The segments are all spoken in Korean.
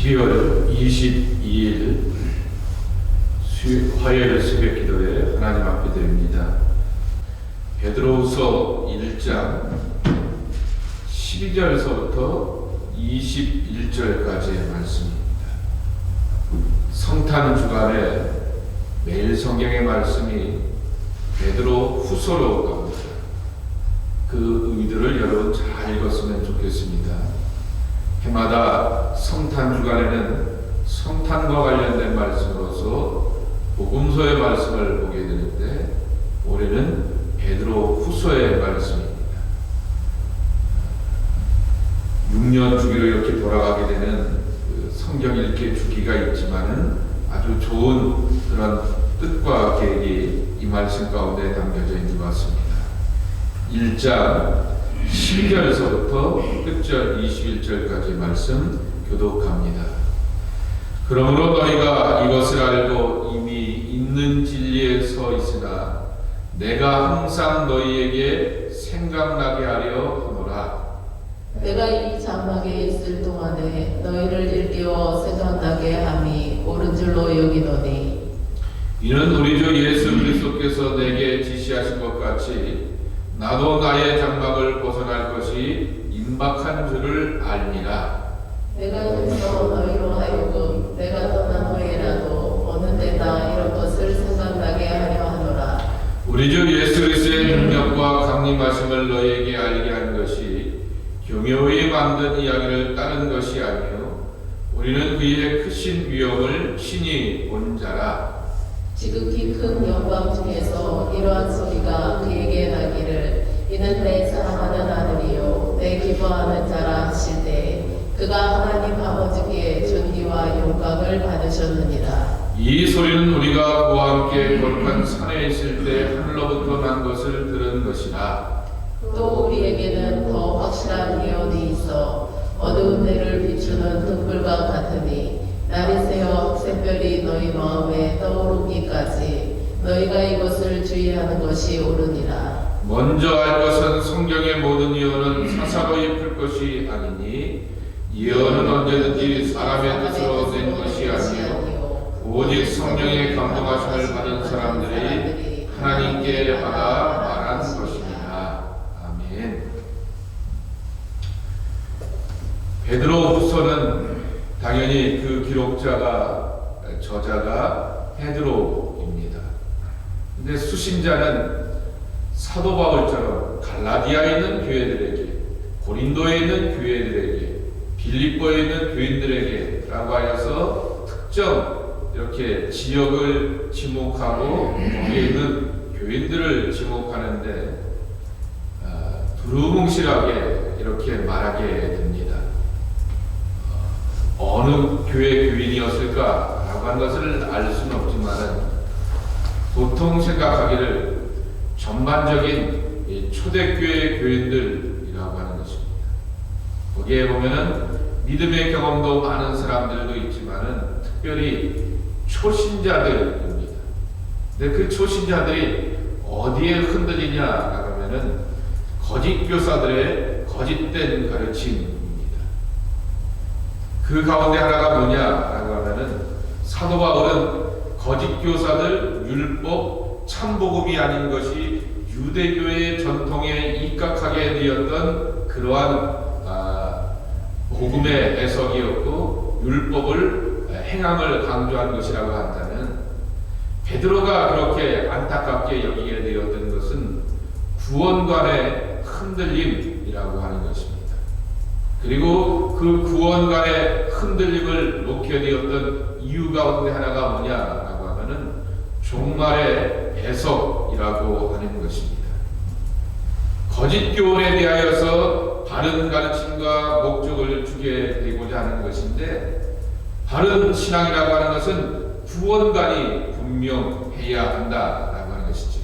12월 22일 수, 화요일 새벽 기도에 하나님 앞에 드립니다. 베드로후서 1장 12절서부터 21절까지의 말씀입니다. 성탄 주간에 매일 성경의 말씀이 베드로 후서로 갑니다. 그 의도를 여러분 잘 읽었으면 좋겠습니다. 해마다 성탄 주간에는 성탄과 관련된 말씀으로서 복음서의 말씀을 보게 되는데 올해는 베드로 후서의 말씀입니다. 6년 주기로 이렇게 돌아가게 되는 그 성경 읽기 주기가 있지만은 아주 좋은 그런 뜻과 계획이 이 말씀 가운데 담겨져 있는 것 같습니다. 1장 12절서부터 끝절 21절까지 말씀 교독합니다. 그러므로 너희가 이것을 알고 이미 있는 진리에 서 있으나 내가 항상 너희에게 생각나게 하려 하노라. 내가 이 장막에 있을 동안에 너희를 일깨워 생각나게 함이 옳은 줄로 여기노니 이는 우리 주 예수 그리스도께서 내게 지시하신 것 같이 나도 나의 장막을 벗어날 것이 임박한 줄을 알니라. 내가 여기서 너희로 하여금 내가 떠난 후에라도 어느 때나 이런 것을 생각나게 하려 하노라 우리 주 예수 그리스도의 능력과 강림하심을 너희에게 알게 한 것이 교묘히 만든 이야기를 따른 것이 아니요 우리는 그의 크신 위엄을 친히 본 자라 지극히 큰 영광 중에서 이러한 소리가 그에게 나기를 이는 내 사랑하는 아들이요 내 기뻐하는 자라 하실 때 그가 하나님 아버지께 존귀와 영광을 받으셨느니라. 이 소리는 우리가 그와 함께 거룩한 산에 있을 때 하늘로부터 난 것을 들은 것이라. 또 우리에게는 더 확실한 예언이 있어 어두운 데를 비추는 등불과 같으니 날이 새어 새별이 너희 마음에 떠오르기까지 너희가 이것을 주의하는 것이 옳으니라 먼저 알 것은 성경의 모든 예언은 사사로이 풀 것이 아니니 예언은 언제든지 사람의 뜻으로 된 것이 아니요 오직 성령의 감동하심을 받은 사람들이 하나님께 받아 말한 것입니다. 아멘. 베드로 후서는 당연히 그 기록자가 저자가 베드로입니다. 근데 수신자는 사도 바울처럼 갈라디아에 있는 교회들에게 고린도에 있는 교회들에게 빌립보에 있는 교인들에게라고 하여서 특정 이렇게 지역을 지목하고 거기에 있는 교인들을 지목하는데 아, 두루뭉실하게 이렇게 말하게 됩니다. 어, 어느 교회 하는 것을 알 수는 없지만은 보통 생각하기를 전반적인 이 초대교회 교인들이라고 하는 것입니다. 거기에 보면은 믿음의 경험도 많은 사람들도 있지만은 특별히 초신자들입니다. 근데 그 초신자들이 어디에 흔들리냐라고 하면은 거짓 교사들의 거짓된 가르침입니다. 그 가운데 하나가 뭐냐라고 하면은 사도 바울은 거짓 교사들 율법 참복음이 아닌 것이 유대교의 전통에 입각하게 되었던 그러한 아, 복음의 해석이었고 율법을 행함을 강조한 것이라고 한다면 베드로가 그렇게 안타깝게 여기게 되었던 것은 구원관의 흔들림이라고 하는 것입니다. 그리고 그 구원관의 흔들림을 놓게 되었던 이유 가운데 하나가 뭐냐라고 하면은 종말의 해석이라고 하는 것입니다. 거짓 교훈에 대하여서 바른 가르침과 목적을 주게 되고자 하는 것인데 바른 신앙이라고 하는 것은 구원관이 분명해야 한다라고 하는 것이죠.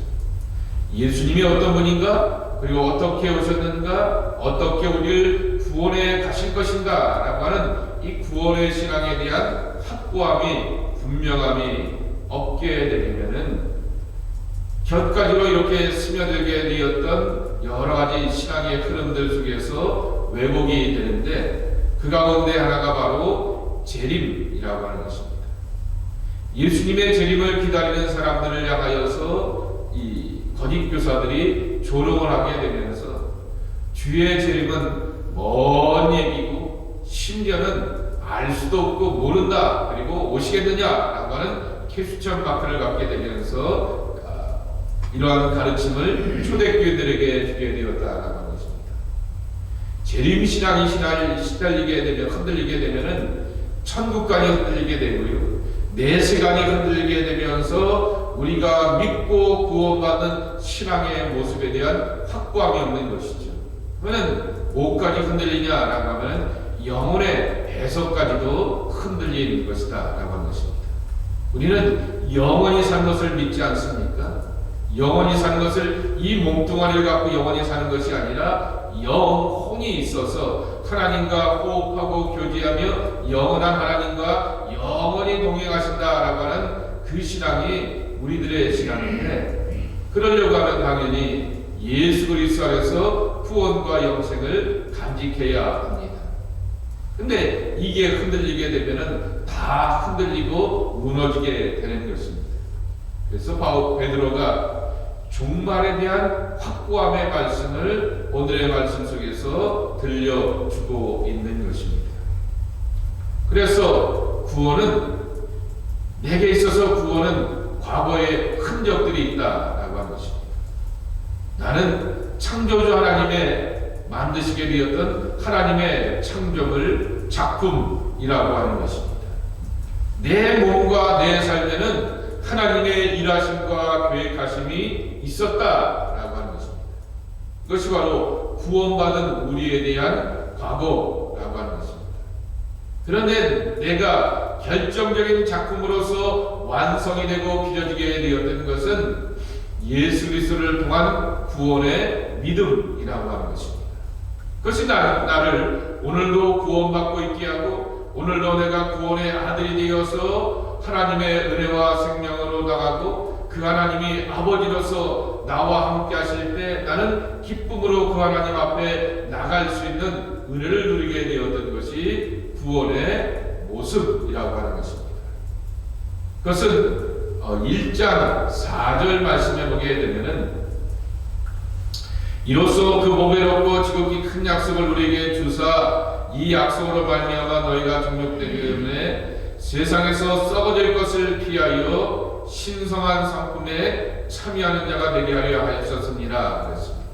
예수님이 어떤 분인가 그리고 어떻게 오셨는가 어떻게 우리를 구원해 가실 것인가 라고 하는 이 구원의 신앙에 대한 확고함이 분명함이 없게 되면은 곁가지로 이렇게 스며들게 되었던 여러 가지 신앙의 흐름들 속에서 왜곡이 되는데 그 가운데 하나가 바로 재림이라고 하는 것입니다. 예수님의 재림을 기다리는 사람들을 향하여서 이 거짓 교사들이 조롱을 하게 되면서 주의 재림은 먼 얘기고 심지어는 알 수도 없고 모른다 그리고 오시겠느냐라고 하는 캐수천 마크를 갖게 되면서 아, 이러한 가르침을 초대교회들에게 주게 되었다라고 것입니다. 재림 신앙이 시달, 시달리게 되면 흔들리게 되면은 천국관이 흔들리게 되고요. 내 시간이 흔들리게 되면서 우리가 믿고 구원받는 신앙의 모습에 대한 확고함이 없는 것이죠. 그러면 뭐까지 흔들리냐라고 하면 영혼의 배석까지도 흔들리는 것이다 라고 하는 것입니다. 우리는 영원히 산 것을 믿지 않습니까? 영원히 사는 것을 이 몸뚱아리를 갖고 영원히 사는 것이 아니라 영혼이 있어서 하나님과 호흡하고 교제하며 영원한 하나님과 영원히 동행하신다라고 하는 그 신앙이 우리들의 신앙인데 그러려고 하면 당연히 예수 그리스도 안에서 구원과 영생을 간직해야 합니다. 근데 이게 흔들리게 되면은 다 흔들리고 무너지게 되는 것입니다. 그래서 바울 베드로가 종말에 대한 확고함의 말씀을 오늘의 말씀 속에서 들려주고 있는 것입니다. 그래서 구원은 내게 있어서 구원은 과거의 흔적들이 있다라고 한 것입니다. 나는 창조주 하나님의 만드시게 되었던 하나님의 창조물 작품이라고 하는 것입니다. 내 몸과 내 삶에는 하나님의 일하심과 계획하심이 있었다라고 하는 것입니다. 그것이 바로 구원받은 우리에 대한 과거라고 하는 것입니다. 그런데 내가 결정적인 작품으로서 완성이 되고 빚어지게 되었던 것은 예수 그리스도를 통한 구원의 믿음이라고 하는 것입니다. 그것이 나, 나를 오늘도 구원받고 있게 하고 오늘도 내가 구원의 아들이 되어서 하나님의 은혜와 생명으로 나가고 그 하나님이 아버지로서 나와 함께 하실 때 나는 기쁨으로 그 하나님 앞에 나갈 수 있는 은혜를 누리게 되었던 것이 구원의 모습이라고 하는 것입니다. 그것은 1장 4절 말씀에 보게 되면은 이로써 그 보배롭고 지극히 큰 약속을 우리에게 주사 이 약속으로 말미암아 너희가 정욕되기 때문에 세상에서 썩어질 것을 피하여 신성한 상품에 참여하는 자가 되게 하려 하셨습니다. 그랬습니다.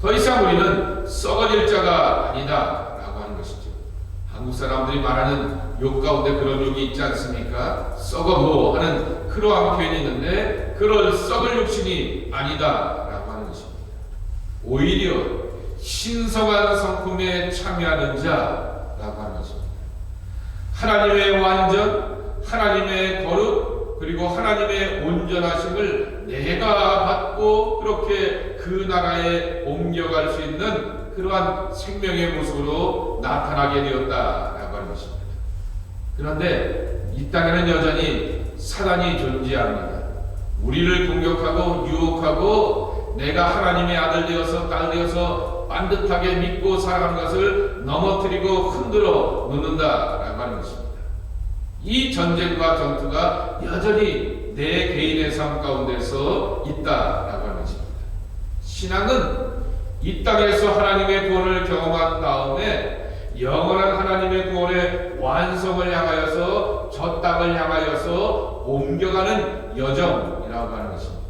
더 이상 우리는 썩어질 자가 아니다 라고 하는 것이죠. 한국 사람들이 말하는 욕 가운데 그런 욕이 있지 않습니까? 썩어도 하는 그러한 표현이 있는데 그럴 썩을 욕심이 아니다 라고 하는 것입니다. 오히려 신성한 성품에 참여하는 자라고 하는 것입니다. 하나님의 완전, 하나님의 거룩, 그리고 하나님의 온전하심을 내가 받고 그렇게 그 나라에 옮겨갈 수 있는 그러한 생명의 모습으로 나타나게 것입니다. 그런데 이 땅에는 여전히 사단이 존재합니다. 우리를 공격하고 유혹하고 내가 하나님의 아들 되어서 딸 되어서 반듯하게 믿고 살아가는 것을 넘어뜨리고 흔들어 놓는다라고 하는 것입니다. 이 전쟁과 전투가 여전히 내 개인의 삶 가운데서 있다라고 하는 것입니다. 신앙은 이 땅에서 하나님의 구원을 경험한 다음에 영원한 하나님의 구원의 완성을 향하여서 저 땅을 향하여서 옮겨가는 여정이라고 하는 것입니다.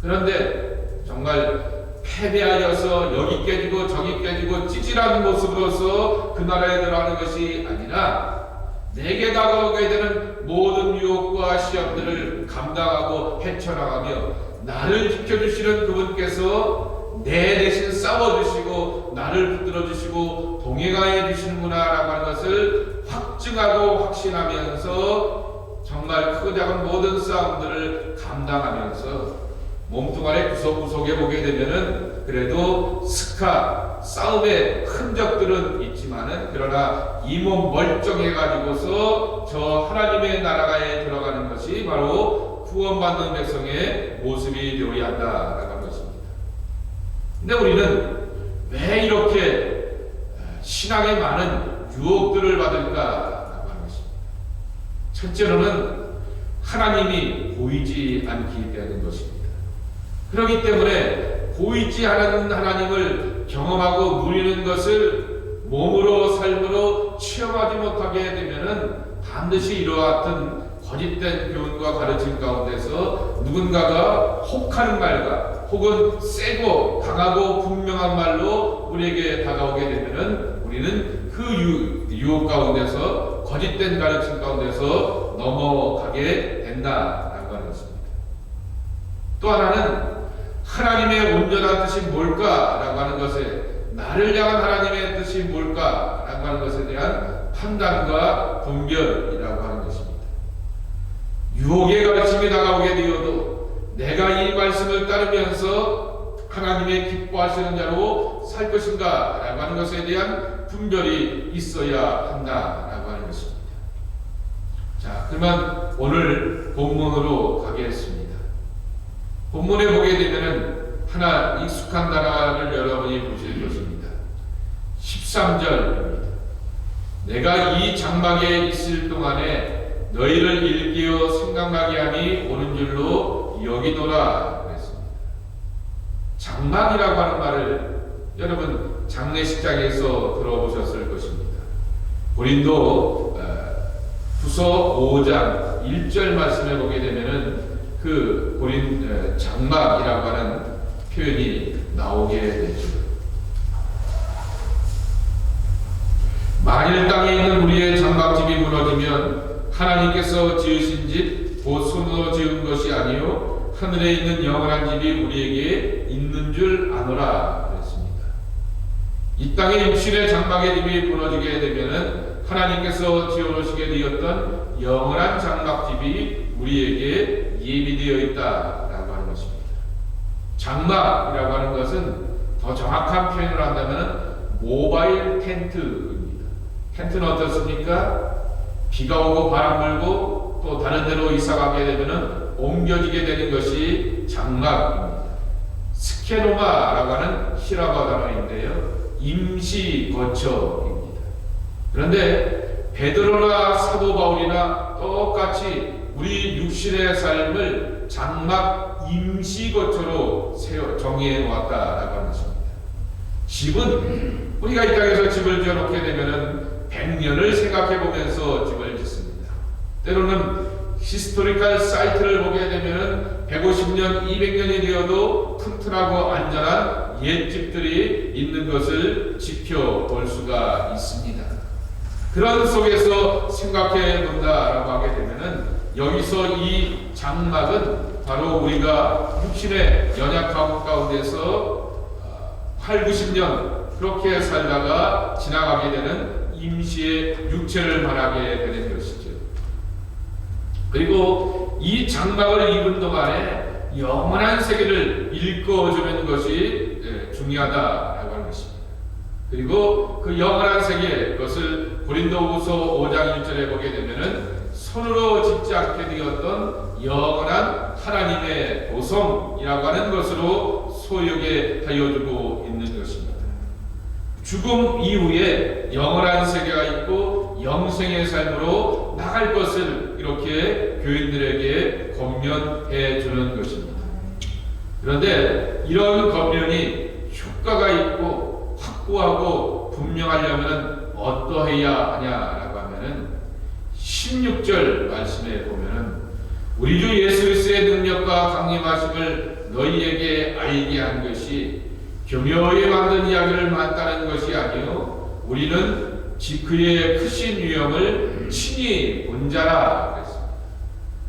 그런데 정말 패배하여서 여기 깨지고 저기 깨지고 찌질한 모습으로서 그 나라에 들어가는 것이 아니라 내게 다가오게 되는 모든 유혹과 시험들을 감당하고 헤쳐나가며 나를 지켜주시는 그분께서 내 대신 싸워주시고 나를 붙들어주시고 동행하여 주시는구나라고 하는 것을 확증하고 확신하면서 정말 크고 작은 모든 싸움들을 감당하면서 몸뚱아리 구석구석에 보게 되면은 그래도 스카 싸움의 흔적들은 있지만은 그러나 이 몸 멀쩡해 가지고서 저 하나님의 나라가에 들어가는 것이 바로 구원받는 백성의 모습이 되어야 한다라고. 근데 우리는 왜 이렇게 신앙에 많은 유혹들을 받을까 첫째로는 하나님이 보이지 않기 때문인 것입니다. 그렇기 때문에 보이지 않는 하나님을 경험하고 누리는 것을 몸으로 삶으로 체험하지 못하게 되면은 반드시 이러한 거짓된 교훈과 가르침 가운데서 누군가가 혹하는 말과 혹은 세고 강하고 분명한 말로 우리에게 다가오게 되면은 우리는 그 유, 유혹 가운데서 거짓된 가르침 가운데서 넘어가게 된다라고 하는 것입니다. 또 하나는 하나님의 온전한 뜻이 뭘까라고 하는 것에 나를 향한 하나님의 뜻이 뭘까라고 하는 것에 대한 판단과 분별이라고 하는 것입니다. 유혹의 가르침이 다가오게 되어도 내가 이 말씀을 따르면서 하나님의 기뻐하시는 자로 살 것인가 라고 하는 것에 대한 분별이 있어야 한다 라고 하는 것입니다. 자, 그러면 오늘 본문으로 가겠습니다. 본문에 보게 되면은 하나 익숙한 단어를 여러분이 보실 것입니다. 13절입니다. 내가 이 장막에 있을 동안에 너희를 일깨어 생각나게 하니 오는 줄로 여기노라 그랬습니다. 장막이라고 하는 말을 여러분 장례식장에서 들어보셨을 것입니다. 고린도 어, 후서 5장 1절 말씀에 보게 되면은 그 고린 어, 장막이라고 하는 표현이 나오게 되죠. 만일 땅에 있는 우리의 장막집이 무너지면 하나님께서 지으신 집 곧 손으로 지은 것이 아니요 하늘에 있는 영원한 집이 우리에게 있는 줄 아노라 그랬습니다. 이 땅의 육신의 장막의 집이 무너지게 되면은 하나님께서 지어놓으시게 되었던 영원한 장막집이 우리에게 예비되어 있다라고 하는 것입니다. 장막이라고 하는 것은 더 정확한 표현을 한다면 모바일 텐트입니다. 텐트는 어떻습니까? 비가 오고 바람 불고 또 다른 데로 이사 가게 되면은 옮겨지게 되는 것이 장막입니다. 스케노마라고 하는 히라바 단어인데요. 임시 거처입니다. 그런데 베드로나 사도 바울이나 똑같이 우리 육신의 삶을 장막 임시 거처로 세워 정의해 놓았다라고 하는 것입니다. 집은 우리가 이 땅에서 집을 지어놓게 되면은 100년을 생각해 보면서 집을. 때로는 히스토리컬 사이트를 보게 되면은 150년, 200년이 되어도 튼튼하고 안전한 옛 집들이 있는 것을 지켜볼 수가 있습니다. 그런 속에서 생각해 본다라고 하게 되면은 여기서 이 장막은 바로 우리가 육신의 연약함 가운데서 8, 90년 그렇게 살다가 지나가게 되는 임시의 육체를 말하게 되는 것이죠. 그리고 이 장막을 입은 동안에 영원한 세계를 읽어주는 것이 예, 중요하다라고 하는 것입니다. 그리고 그 영원한 세계 그것을 고린도후서 5장 1절에 보게 되면은 손으로 짓지 않게 되었던 영원한 하나님의 보성이라고 하는 것으로 소유게 하여 주고 있는 것입니다. 죽음 이후에 영원한 세계가 있고 영생의 삶으로 나갈 것을 이렇게 교인들에게 권면해 주는 것입니다. 그런데 이런 권면이 효과가 있고 확고하고 분명하려면 어떠해야 하냐라고 하면은 16절 말씀에 보면은 우리 주 예수 그리스도의 능력과 강림하심을 너희에게 알게 한 것이 교묘하게 만든 이야기를 맞다는 것이 아니요 우리는 지 그의 크신 위엄을 친히 본 자라.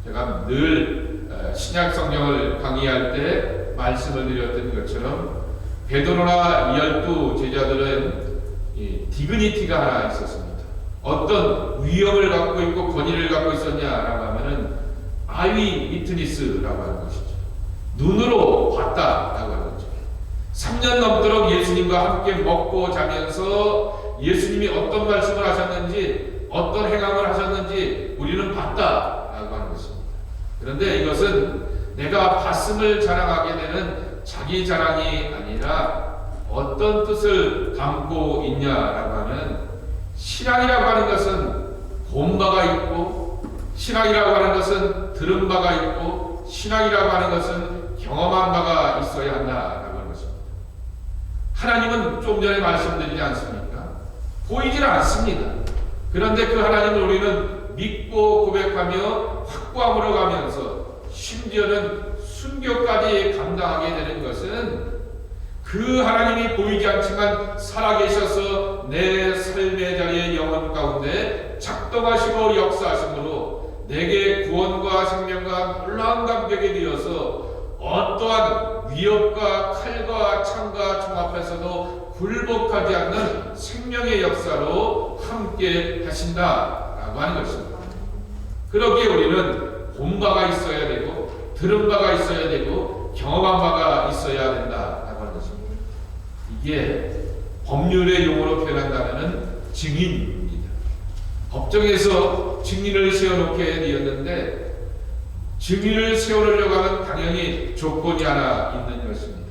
제가 늘 어, 신약 성경을 강의할 때 말씀을 드렸던 것처럼 베드로나 열두 제자들은 이 디그니티가 하나 있었습니다. 어떤 위엄을 갖고 있고 권위를 갖고 있었냐라고 하면은 아위 위트니스라고 하는 것이죠. 눈으로 봤다라고 하는 거죠. 3년 넘도록 예수님과 함께 먹고 자면서 예수님이 어떤 말씀을 하셨는지 어떤 행함을 하셨는지 우리는 봤다라고 하는 것입니다. 그런데 이것은 내가 봤음을 자랑하게 되는 자기 자랑이 아니라 어떤 뜻을 담고 있냐라고 하면 신앙이라고 하는 것은 본 바가 있고 신앙이라고 하는 것은 들은 바가 있고 신앙이라고 하는 것은 경험한 바가 있어야 한다라고 하는 것입니다. 하나님은 좀 전에 말씀드리지 않습니까? 보이지는 않습니다. 그런데 그 하나님을 우리는 믿고 고백하며 확고함으로 가면서 심지어는 순교까지 감당하게 되는 것은 그 하나님이 보이지 않지만 살아계셔서 내 삶의 자리의 영혼 가운데 작동하시고 역사하심으로 내게 구원과 생명과 놀라운 감격이 되어서 어떠한 위협과 칼과 창과 총 앞에서도 굴복하지 않는 생명의 역사로 함께 하신다라고 하는 것입니다. 그러기에 우리는 본 바가 있어야 되고 들은 바가 있어야 되고 경험한 바가 있어야 된다라고 하는 것입니다. 이게 법률의 용어로 표현한다면 증인입니다. 법정에서 증인을 세워놓게 되었는데 증인을 세우려고 하면 당연히 조건이 하나 있는 것입니다.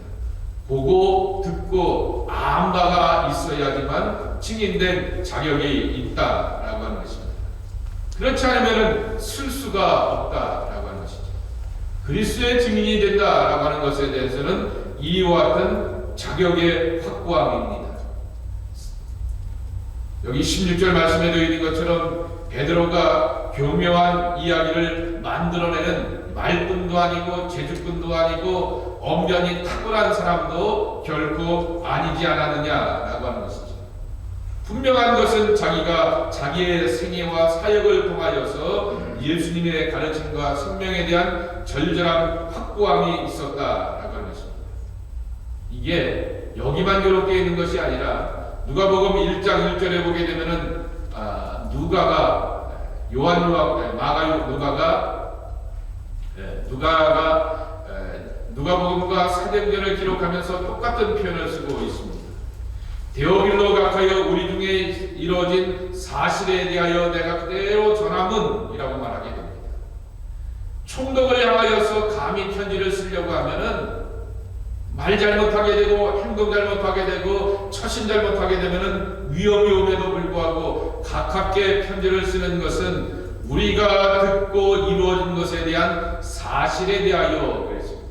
보고 듣고 아는 바가 있어야지만 증인된 자격이 있다라고 하는 것입니다. 그렇지 않으면 쓸 수가 없다라고 하는 것이죠. 그리스도의 증인이 된다라고 하는 것에 대해서는 이와 같은 자격의 확고함입니다. 여기 16절 말씀에도 있는 것처럼 베드로가 교묘한 이야기를 만들어내는 말뿐도 아니고 제주꾼도 아니고 엄연히 탁월한 사람도 결코 아니지 않았느냐라고 하는 것이죠. 분명한 것은 자기가 자기의 생애와 사역을 통하여서 예수님의 가르침과 생명에 대한 절절한 확고함이 있었다라고 하는 것입니다. 이게 여기만 그렇게 있는 것이 아니라 누가복음 1장 1절에 보게 되면은 아, 누가가 요한 누가 마가 누가가 예, 누가가 에, 누가복음과 사도행전을 기록하면서 똑같은 표현을 쓰고 있습니다. 데오빌로 각하여 우리 중에 이루어진 사실에 대하여 내가 그대로 전함은이라고 말하게 됩니다. 총독을 향하여서 감히 편지를 쓰려고 하면은 말 잘못하게 되고 행동 잘못하게 되고 처신 잘못하게 되면은 위험이 옴에도 불구하고 가깝게 편지를 쓰는 것은 우리가 듣고 이루어진 것에 대한 사실에 대하여 그랬습니다.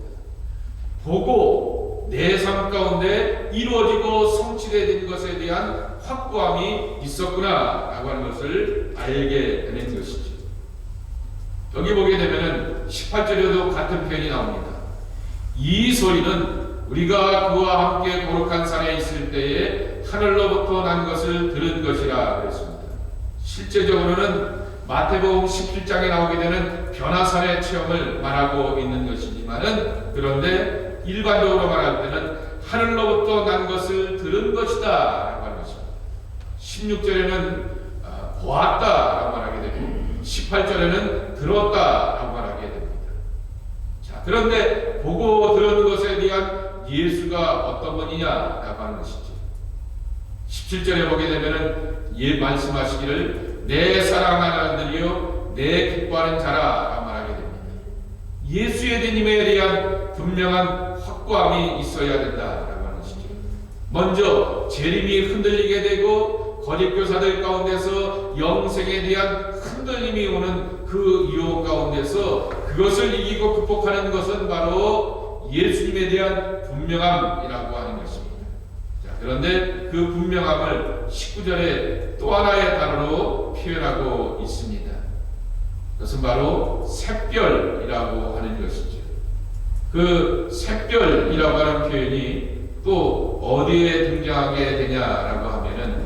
보고 내 삶 가운데 이루어지고 성취된 것에 대한 확고함이 있었구나 라고 하는 것을 알게 되는 것이죠. 여기 보게 되면은 18절에도 같은 표현이 나옵니다. 이 소리는 우리가 그와 함께 거룩한 산에 있을 때에 하늘로부터 난 것을 들은 것이라 그랬습니다. 실제적으로는 마태복음 17장에 나오게 되는 변화산의 체험을 말하고 있는 것이지만은 그런데 일반적으로 말할 때는 하늘로부터 난 것을 들은 것이다 라고 하는 것입니다. 16절에는 아, 보았다 라고 말하게 되고 18절에는 들었다 라고 말하게 됩니다. 자, 그런데 보고 들은 것에 대한 예수가 어떤 분이냐 라고 하는 것이죠. 17절에 보게 되면은 예 말씀하시기를 내 사랑하는 아들이요 내 기뻐하는 자라 라고 말하게 됩니다. 예수의 대님에 대한 분명한 확고함이 있어야 된다라고 하는 것이죠. 먼저 재림이 흔들리게 되고 거짓 교사들 가운데서 영생에 대한 흔들림이 오는 그 유혹 가운데서 그것을 이기고 극복하는 것은 바로 예수님에 대한 분명함이라고 하는 것입니다. 자, 그런데 그 분명함을 19절에 또 하나의 단어로 표현하고 있습니다. 그것은 바로 샛별이라고 하는 것이죠. 그 샛별이라고 하는 표현이 또 어디에 등장하게 되냐라고 하면은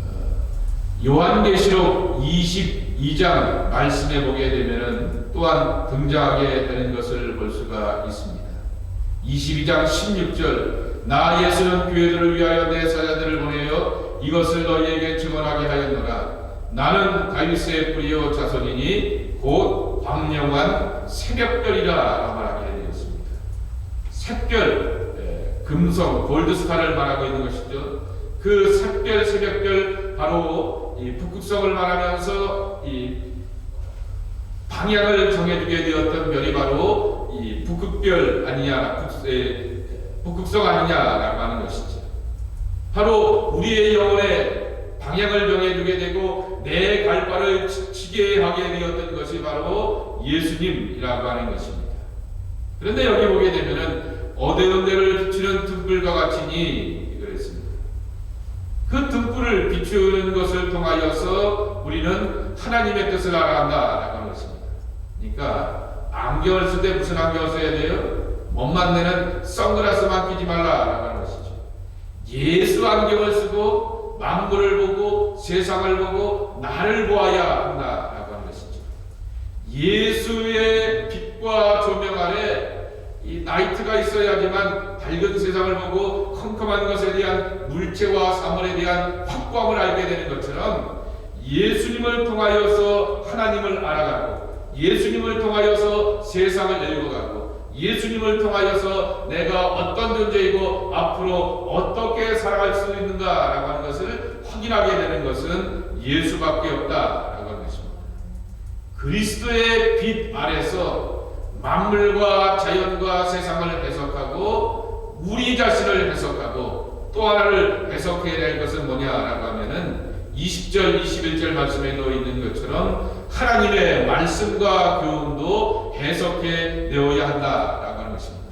어, 요한계시록 22장 말씀해 보게 되면은 또한 등장하게 되는 것을 볼 수가 있습니다. 22장 16절 나 예수는 교회들을 위하여 내 사자들을 보내어 이것을 너희에게 증언하게 하였노라 나는 다윗의 뿌리요 자손이니 곧 광명한 새벽별이라 말하게 되었습니다. 샛별 예, 금성 골드스타를 말하고 있는 것이죠. 그 샛별 새벽별 바로 이 북극성을 말하면서 이 방향을 정해주게 되었던 별이 바로 이 북극별 아니냐, 북, 에, 북극성 아니냐라고 하는 것이죠. 바로 우리의 영혼의 방향을 정해주게 되고 내 갈 바를 지- 지게 하게 되었던 것이 바로 예수님이라고 하는 것입니다. 그런데 여기 보게 되면은 어두운 데를 비추는 등불과 같으니 그랬습니다. 그 등불을 비추는 것을 통하여서 우리는 하나님의 뜻을 알아간다라고 하는 것입니다. 그러니까 안경을 쓸 때 무슨 안경을 써야 돼요? 못 만 내는 선글라스만 끼지 말라라고 하는 것이죠. 예수 안경을 쓰고 만물을 보고 세상을 보고 나를 보아야 한다라고 하는 것이죠. 예수의 빛과 조명 아래 이 나이트가 있어야지만 밝은 세상을 보고 컴컴한 것에 대한 물체와 사물에 대한 확고함을 알게 되는 것처럼 예수님을 통하여서 하나님을 알아가고 예수님을 통하여서 세상을 읽어가고 예수님을 통하여서 내가 어떤 존재이고 앞으로 어떻게 살아갈 수 있는가라고 하는 것을 확인하게 되는 것은 예수밖에 없다라고 하는 것입니다. 그리스도의 빛 아래서 만물과 자연과 세상을 해석하고 우리 자신을 해석하고 또 하나를 해석해야 될 것은 뭐냐라고 하면은 20절 21절 말씀에 놓여 있는 것처럼 하나님의 말씀과 교훈도 해석해 내어야 한다라고 하는 것입니다.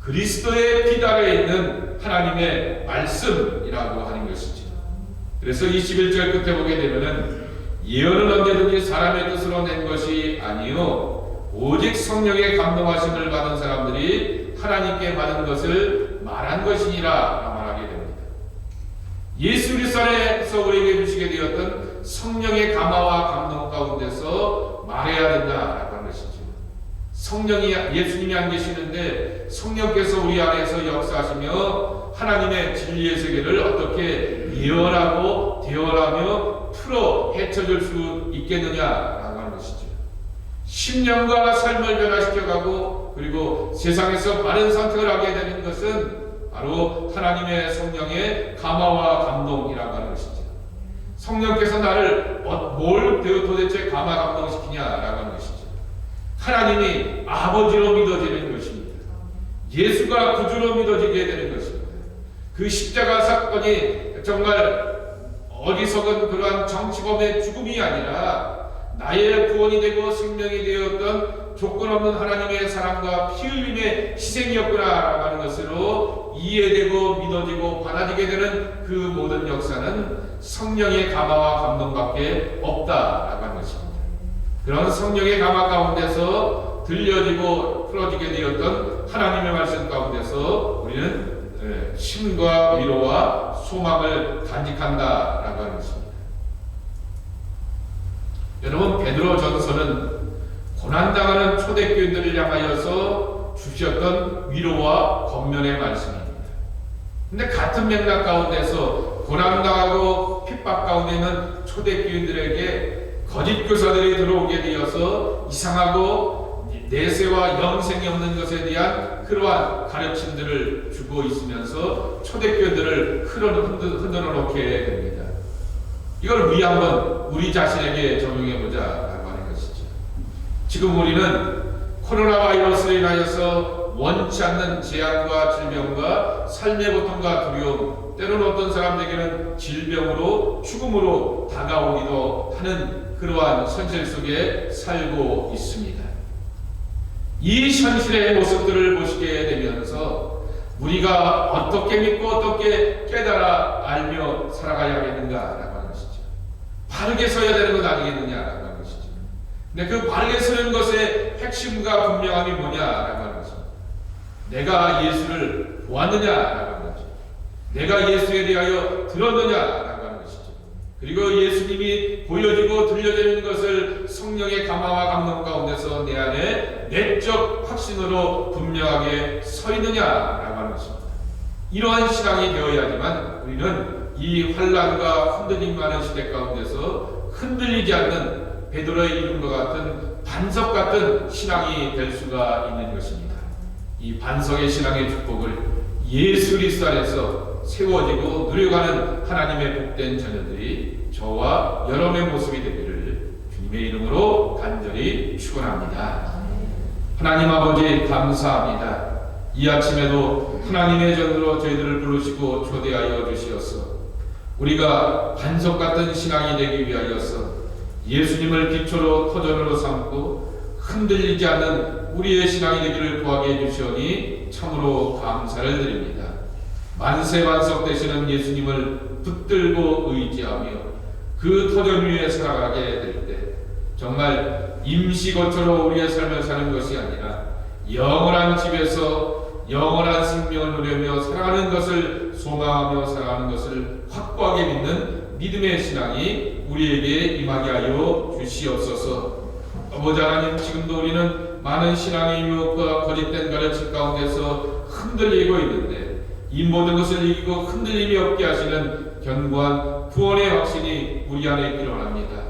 그리스도의 빛 아래 있는 하나님의 말씀이라고 하는 것이죠. 그래서 21절 끝에 보게 되면은 예언은 언제든지 사람의 뜻으로 낸 것이 아니요 오직 성령의 감동하심을 받은 사람들이 하나님께 받은 것을 말한 것이니라 말하게 됩니다. 예수 그리스도 안에서 우리에게 주시게 되었던 성령의 감화와 감동 가운데서 말해야 된다라고 하는 것이죠. 성령이 예수님이 안 계시는데 성령께서 우리 안에서 역사하시며 하나님의 진리의 세계를 어떻게 예언하고 대언하며 풀어 헤쳐줄 수 있겠느냐라고 하는 것이죠. 10년과 삶을 변화시켜가고 그리고 세상에서 바른 선택을 하게 되는 것은 바로 하나님의 성령의 감화와 감동이라고 하는 것이죠. 성령께서 나를 어- 뭘 도대체 감화 감동시키냐라고 하는 것이죠. 하나님이 아버지로 믿어지는 것입니다. 예수가 구주로 믿어지게 되는 것입니다. 그 십자가 사건이 정말 어리석은 그러한 정치범의 죽음이 아니라 나의 구원이 되고 생명이 되었던 조건 없는 하나님의 사랑과 피 흘림의 희생이었구나라고 하는 것으로 이해되고 믿어지고 받아지게 되는 그 모든 역사는 성령의 감화와 감동밖에 없다라고 하는 것입니다. 그런 성령의 감화 가운데서 들려지고 풀어지게 되었던 하나님의 말씀 가운데서 우리는 예, 힘과 위로와 소망을 간직한다라고 하는 것입니다. 여러분 베드로 전서는 고난당하는 초대교인들을 향하여서 주셨던 위로와 권면의 말씀입니다. 근데 같은 맥락 가운데서 고난당하고 핍박 가운데 있는 초대교인들에게 거짓 교사들이 들어오게 되어서 이상하고 내세와 영생이 없는 것에 대한 그러한 가르침들을 주고 있으면서 초대교인들을 흔들어 놓게 됩니다. 이걸 우리 한번 우리 자신에게 적용해 것이죠. 지금 우리는 코로나 바이러스로 인하여서 원치 않는 재앙과 질병과 삶의 고통과 두려움, 때로는 어떤 사람들에게는 질병으로 죽음으로 다가오기도 하는 그러한 현실 속에 살고 있습니다. 이 현실의 모습들을 보시게 되면서 우리가 어떻게 믿고 어떻게 깨달아 알며 살아가야 하겠는가라고 하는 것이죠. 바르게 서야 되는 것 것이죠. 근데 그 바르게 서는 것의 핵심과 분명함이 뭐냐라고 하는 것입니다. 내가 예수를 보았느냐라고 하는 거죠. 내가 예수에 대하여 들었느냐라고 하는 것이죠. 그리고 예수님이 보여지고 들려지는 것을 성령의 감화와 감동 가운데서 내 안에 내적 확신으로 분명하게 서 있느냐라고 하는 것입니다. 이러한 신앙이 되어야지만 우리는 이 환란과 흔들림 많은 시대 가운데서 흔들리지 않는 베드로의 이름과 같은 반석 같은 신앙이 될 수가 있는 것입니다. 이 반석의 신앙의 축복을 예수 그리스도 안에서 세워지고 누려가는 하나님의 복된 자녀들이 저와 여러분의 모습이 되기를 주님의 이름으로 간절히 축원합니다. 하나님 아버지 감사합니다. 이 아침에도 하나님의 전으로 저희들을 부르시고 초대하여 주시어서 우리가 반석 같은 신앙이 되기 위하여서 예수님을 기초로 터전으로 삼고 흔들리지 않는 우리의 신앙이 되기를 구하게 해주시오니 참으로 감사를 드립니다. 만세 반석 되시는 예수님을 붙들고 의지하며 그 터전 위에 살아가게 될 때 정말 임시 거처로 우리의 삶을 사는 것이 아니라 영원한 집에서 영원한 생명을 누리며 살아가는 것을 소망하며 살아가는 것을 확고하게 믿는 믿음의 신앙이 우리에게 임하게 하여 주시옵소서. 아버지 하나님 지금도 우리는 많은 신앙의 유혹과 거짓된 가르침 가운데서 흔들리고 있는데 이 모든 것을 이기고 흔들림이 없게 하시는 견고한 구원의 확신이 우리 안에 있기를 원합니다.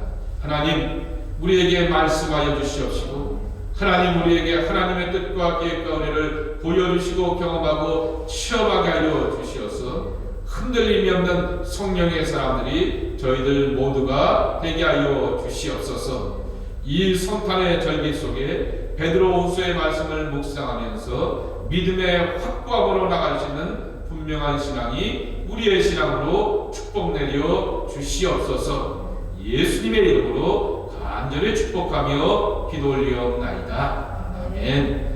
하나님 우리에게 말씀하여 주시옵시고 하나님 우리에게 하나님의 뜻과 계획과 은혜를 보여주시고 경험하고 체험하게 하여 주시어서 흔들림이 없는 성령의 사람들이 저희들 모두가 되게 하여 주시옵소서. 이 성탄의 절기 속에 베드로 후서의 말씀을 묵상하면서 믿음의 확고함으로 나갈 수 있는 분명한 신앙이 우리의 신앙으로 축복 내려 주시옵소서. 예수님의 이름으로 간절히 축복하며 기도 올리옵나이다. 아멘.